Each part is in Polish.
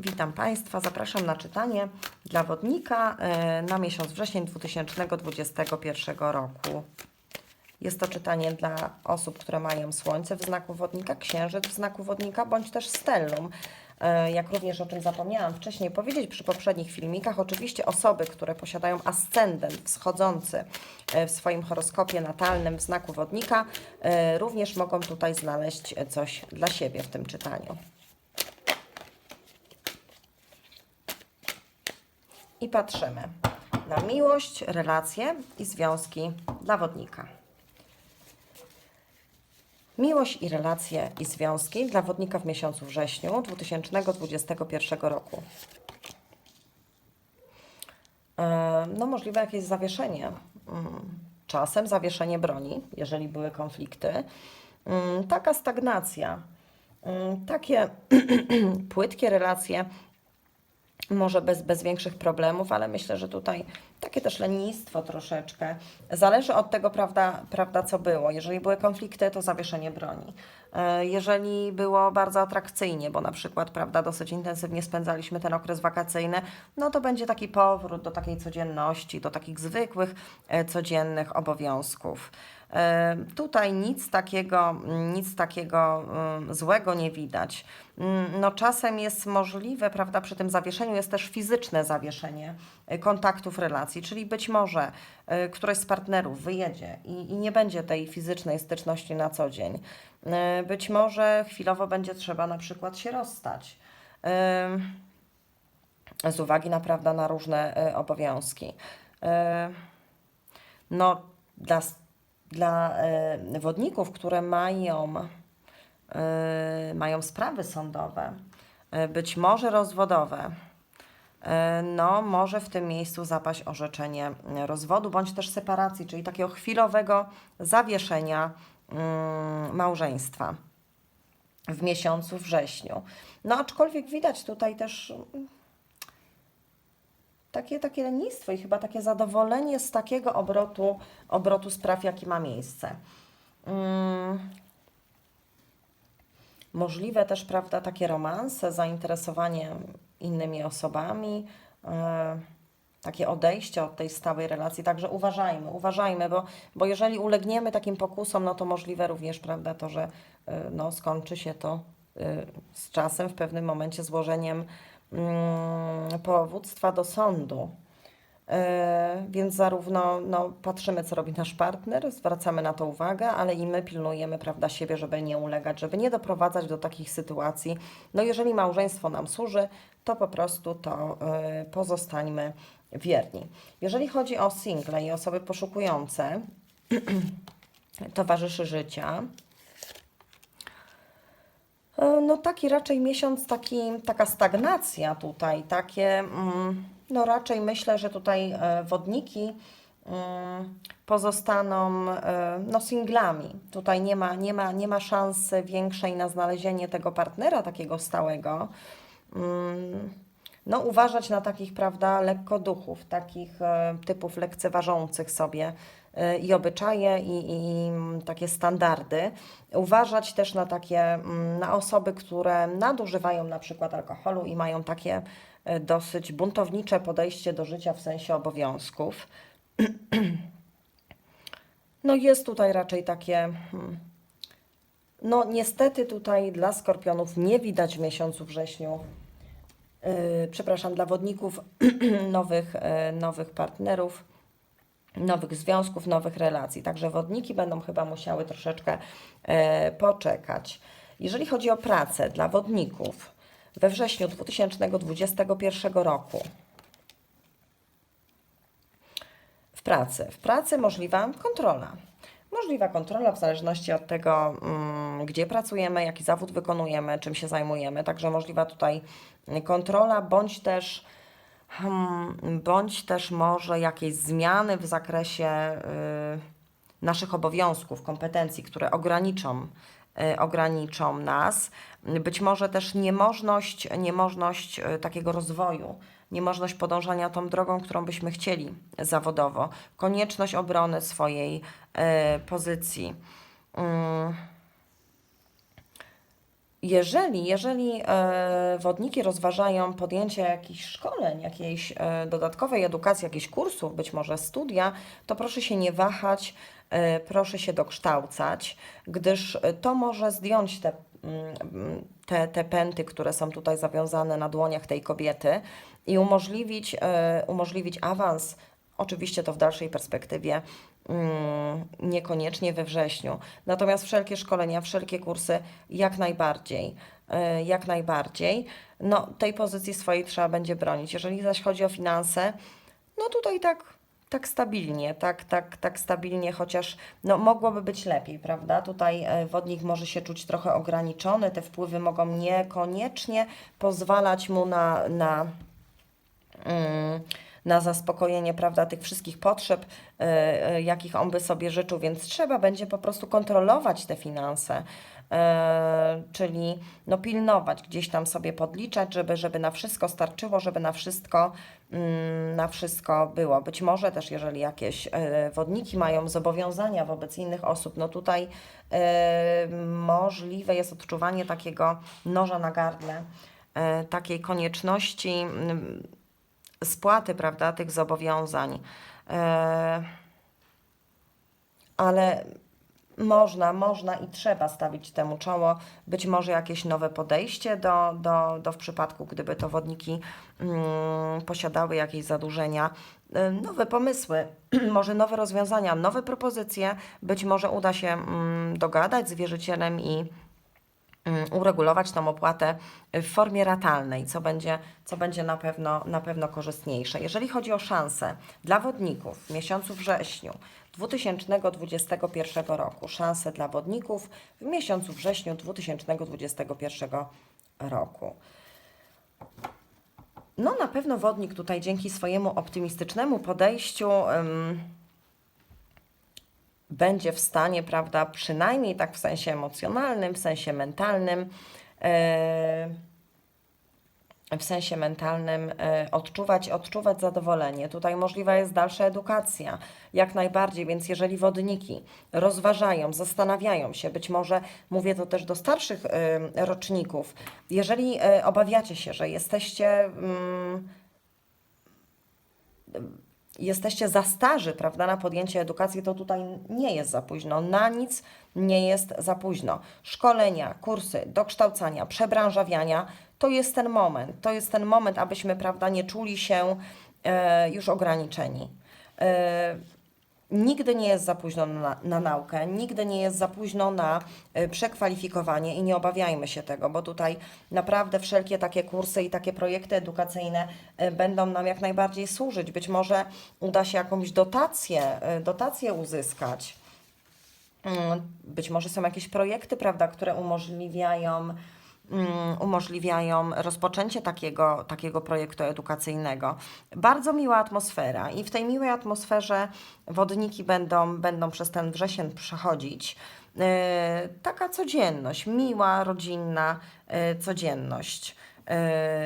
Witam Państwa. Zapraszam na czytanie dla wodnika e, na miesiąc wrzesień 2021 roku. Jest to czytanie dla osób, które mają słońce w znaku wodnika, księżyc w znaku wodnika, bądź też stellum. E, Jak również o czym zapomniałam wcześniej powiedzieć przy poprzednich filmikach, oczywiście osoby, które posiadają ascendent wschodzący e, w swoim horoskopie natalnym w znaku wodnika, również mogą tutaj znaleźć coś dla siebie w tym czytaniu. I patrzymy na miłość, relacje i związki dla wodnika. Miłość i relacje i związki dla wodnika w miesiącu wrześniu 2021 roku. E, No, możliwe jakieś zawieszenie. Mm, Czasem zawieszenie broni, jeżeli były konflikty. Mm, Taka stagnacja. Mm, Takie płytkie relacje może bez, bez większych problemów, ale myślę, że tutaj takie też lenistwo troszeczkę. Zależy od tego, prawda, prawda, co było. Jeżeli były konflikty, to zawieszenie broni. E, Jeżeli było bardzo atrakcyjnie, bo na przykład, prawda, dosyć intensywnie spędzaliśmy ten okres wakacyjny, no to będzie taki powrót do takiej codzienności, do takich zwykłych, e, codziennych obowiązków. E, Tutaj nic takiego, nic takiego mm, złego nie widać. Mm, No czasem jest możliwe, prawda, przy tym zawieszeniu jest też fizyczne zawieszenie kontaktów relacji, czyli być może e, któryś z partnerów wyjedzie i, i nie będzie tej fizycznej styczności na co dzień. E, Być może chwilowo będzie trzeba na przykład się rozstać. E, Z uwagi na, prawda, na różne e, obowiązki. E, No, dla, dla e, wodników, które mają, e, mają sprawy sądowe, e, być może rozwodowe, no, może w tym miejscu zapaść orzeczenie e, rozwodu bądź też separacji, czyli takiego chwilowego zawieszenia mm, małżeństwa w miesiącu wrześniu. No, aczkolwiek widać tutaj też mm, takie, takie lenistwo i chyba takie zadowolenie z takiego obrotu, obrotu spraw, jaki ma miejsce. Mm. Możliwe też, prawda, takie romanse, zainteresowanie innymi osobami, e, takie odejście od tej stałej relacji. Także uważajmy, uważajmy, bo, bo jeżeli ulegniemy takim pokusom, no to możliwe również, prawda, to, że e, no, skończy się to e, z czasem w pewnym momencie złożeniem mm, powództwa do sądu. E, Więc zarówno no, patrzymy, co robi nasz partner, zwracamy na to uwagę, ale i my pilnujemy prawda, siebie, żeby nie ulegać, żeby nie doprowadzać do takich sytuacji. No, jeżeli małżeństwo nam służy, to po prostu to e, pozostańmy wierni. Jeżeli chodzi o single i osoby poszukujące towarzyszy życia, E, No taki raczej miesiąc, taki, taka stagnacja tutaj, takie, mm, no raczej myślę, że tutaj e, wodniki mm, pozostaną e, no singlami. Tutaj nie ma, nie ma, nie ma szansy większej na znalezienie tego partnera takiego stałego. Mm, No uważać na takich, prawda, lekkoduchów, takich e, typów lekceważących sobie i obyczaje, i, i, takie standardy. Uważać też na takie, mm, na osoby, które nadużywają na przykład alkoholu i mają takie e, dosyć buntownicze podejście do życia w sensie obowiązków. No jest tutaj raczej takie, hmm, no niestety tutaj dla skorpionów nie widać w miesiącu wrześniu yy, przepraszam, dla wodników nowych, yy, nowych partnerów, nowych związków, nowych relacji. Także wodniki będą chyba musiały troszeczkę yy, poczekać. Jeżeli chodzi o pracę dla wodników we wrześniu 2021 roku, w pracy. W pracy możliwa kontrola. Możliwa kontrola w zależności od tego, mm, gdzie pracujemy, jaki zawód wykonujemy, czym się zajmujemy. Także możliwa tutaj kontrola, bądź też, hmm, bądź też może jakieś zmiany w zakresie y, naszych obowiązków, kompetencji, które ograniczą, y, ograniczą nas. Być może też niemożność, niemożność y, takiego rozwoju, niemożność podążania tą drogą, którą byśmy chcieli zawodowo, konieczność obrony swojej y, pozycji. Mm. Jeżeli, jeżeli e, wodniki rozważają podjęcie jakichś szkoleń, jakiejś e, dodatkowej edukacji, jakichś kursów, być może studia, to proszę się nie wahać, e, proszę się dokształcać, gdyż to może zdjąć te, mm, te, te pęty, które są tutaj zawiązane na dłoniach tej kobiety i umożliwić, umożliwić awans, oczywiście to w dalszej perspektywie, niekoniecznie we wrześniu. Natomiast wszelkie szkolenia, wszelkie kursy jak najbardziej, e, jak najbardziej. No, tej pozycji swojej trzeba będzie bronić. Jeżeli zaś chodzi o finanse, no tutaj tak, tak stabilnie, tak, tak, tak stabilnie, chociaż no, mogłoby być lepiej, prawda? Tutaj e, wodnik może się czuć trochę ograniczony, te wpływy mogą niekoniecznie pozwalać mu na, na mm, na zaspokojenie prawda, tych wszystkich potrzeb, e, e, jakich on by sobie życzył, więc trzeba będzie po prostu kontrolować te finanse. E, czyli no, pilnować, gdzieś tam sobie podliczać, żeby, żeby na wszystko starczyło, żeby na wszystko, mm, na wszystko było. Być może też, jeżeli jakieś wodniki mają zobowiązania wobec innych osób, no tutaj możliwe jest odczuwanie takiego noża na gardle, takiej konieczności mm, spłaty, prawda, tych zobowiązań. E, ale można, można i trzeba stawić temu czoło. Być może jakieś nowe podejście do, do, do w przypadku, gdyby to wodniki mm, posiadały jakieś zadłużenia, y, nowe pomysły, może nowe rozwiązania, nowe propozycje. Być może uda się mm, dogadać z wierzycielem i uregulować tą opłatę w formie ratalnej, co będzie, co będzie na, pewno, na pewno korzystniejsze. Jeżeli chodzi o szanse dla wodników w miesiącu wrześniu 2021 roku, szanse dla wodników w miesiącu wrześniu 2021 roku. No na pewno wodnik tutaj dzięki swojemu optymistycznemu podejściu ym, będzie w stanie, prawda, przynajmniej tak w sensie emocjonalnym, w sensie mentalnym, e, w sensie mentalnym e, odczuwać, odczuwać zadowolenie. Tutaj możliwa jest dalsza edukacja, jak najbardziej, więc jeżeli wodniki rozważają, zastanawiają się, być może mówię to też do starszych e, roczników, jeżeli obawiacie się, że jesteście. Mm, jesteście za starzy, prawda, na podjęcie edukacji, to tutaj nie jest za późno. Na nic nie jest za późno. Szkolenia, kursy, dokształcania, przebranżawiania to jest ten moment. To jest ten moment, abyśmy, prawda, nie czuli się e, już ograniczeni. E, Nigdy nie jest za późno na, na naukę, nigdy nie jest za późno na y, przekwalifikowanie i nie obawiajmy się tego, bo tutaj naprawdę wszelkie takie kursy i takie projekty edukacyjne y, będą nam jak najbardziej służyć. Być może uda się jakąś dotację, y, dotację uzyskać. Mm, Być może są jakieś projekty, prawda, które umożliwiają umożliwiają rozpoczęcie takiego, takiego projektu edukacyjnego. Bardzo miła atmosfera i w tej miłej atmosferze wodniki będą, będą przez ten wrzesień przechodzić. Yy, taka codzienność, miła, rodzinna yy, codzienność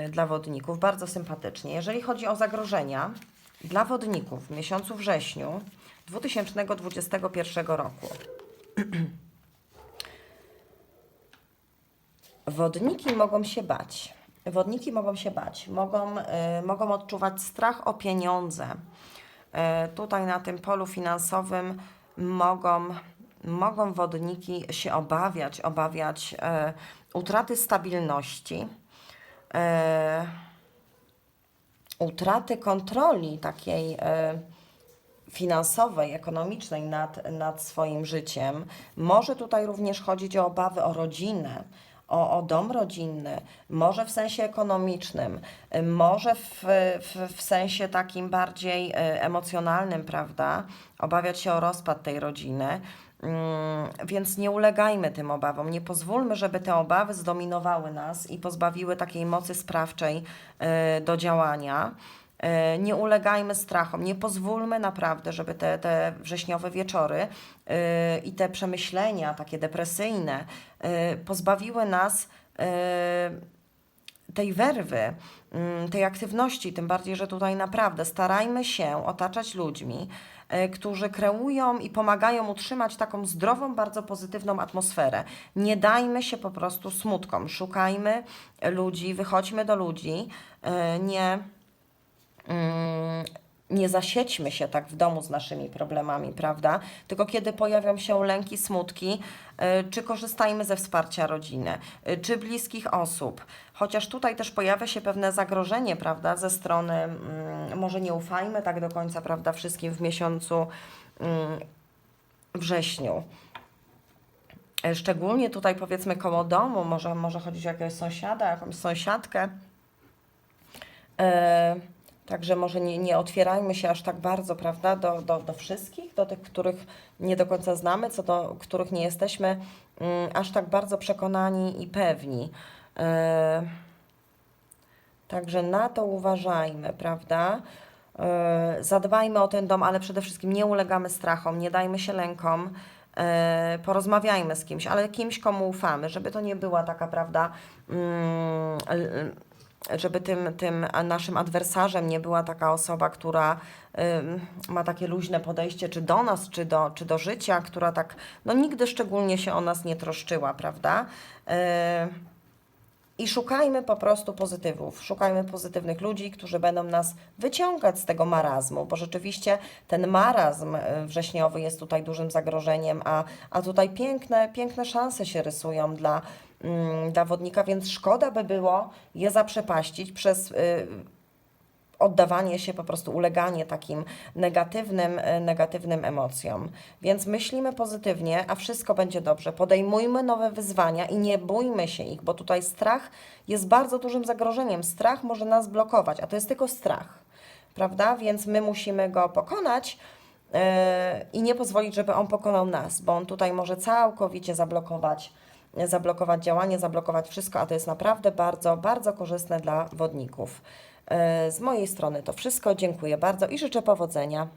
yy, dla wodników, bardzo sympatycznie. Jeżeli chodzi o zagrożenia dla wodników w miesiącu wrześniu 2021 roku. Wodniki mogą się bać. Wodniki mogą się bać, mogą, y, mogą odczuwać strach o pieniądze. Y, tutaj na tym polu finansowym mogą, mogą wodniki się obawiać, obawiać y, utraty stabilności, y, utraty kontroli takiej. Y, finansowej, ekonomicznej nad, nad swoim życiem. Może tutaj również chodzić o obawy o rodzinę, o, o dom rodzinny, może w sensie ekonomicznym, może w, w, w sensie takim bardziej y, emocjonalnym, prawda? Obawiać się o rozpad tej rodziny. Mm, Więc nie ulegajmy tym obawom, nie pozwólmy, żeby te obawy zdominowały nas i pozbawiły takiej mocy sprawczej y, do działania. E, Nie ulegajmy strachom, nie pozwólmy naprawdę, żeby te, te wrześniowe wieczory e, i te przemyślenia takie depresyjne e, pozbawiły nas tej werwy, mm, tej aktywności, tym bardziej, że tutaj naprawdę starajmy się otaczać ludźmi, którzy kreują i pomagają utrzymać taką zdrową, bardzo pozytywną atmosferę. Nie dajmy się po prostu smutkom, szukajmy ludzi, wychodźmy do ludzi, nie nie zasiedźmy się tak w domu z naszymi problemami, prawda? Tylko kiedy pojawią się lęki, smutki, y, czy korzystajmy ze wsparcia rodziny, y, czy bliskich osób. Chociaż tutaj też pojawia się pewne zagrożenie, prawda, ze strony, mm, może nie ufajmy tak do końca, prawda, wszystkim w miesiącu mm, wrześniu. Y, Szczególnie tutaj powiedzmy koło domu, może, może chodzić o jakiegoś sąsiada, jakąś sąsiadkę. E, Także może nie, nie otwierajmy się aż tak bardzo, prawda, do, do, do wszystkich, do tych, których nie do końca znamy, co do których nie jesteśmy mm, aż tak bardzo przekonani i pewni. E, Także na to uważajmy, prawda? E, Zadbajmy o ten dom, ale przede wszystkim nie ulegamy strachom, nie dajmy się lękom. E, Porozmawiajmy z kimś, ale kimś, komu ufamy, żeby to nie była taka, prawda, mm, żeby tym, tym naszym adwersarzem nie była taka osoba, która ym, ma takie luźne podejście, czy do nas, czy do, czy do życia, która tak, no nigdy szczególnie się o nas nie troszczyła, prawda? Yy, i szukajmy po prostu pozytywów, szukajmy pozytywnych ludzi, którzy będą nas wyciągać z tego marazmu, bo rzeczywiście ten marazm e, wrześniowy jest tutaj dużym zagrożeniem, a, a tutaj piękne, piękne szanse się rysują dla, dla wodnika, więc szkoda by było je zaprzepaścić przez y, oddawanie się, po prostu uleganie takim negatywnym, e, negatywnym emocjom. Więc myślimy pozytywnie, a wszystko będzie dobrze. Podejmujmy nowe wyzwania i nie bójmy się ich, bo tutaj strach jest bardzo dużym zagrożeniem. Strach może nas blokować, a to jest tylko strach, prawda? Więc my musimy go pokonać. e, I nie pozwolić, żeby on pokonał nas, bo on tutaj może całkowicie zablokować, zablokować działanie, zablokować wszystko, a to jest naprawdę bardzo, bardzo korzystne dla wodników. E, Z mojej strony to wszystko. Dziękuję bardzo i życzę powodzenia.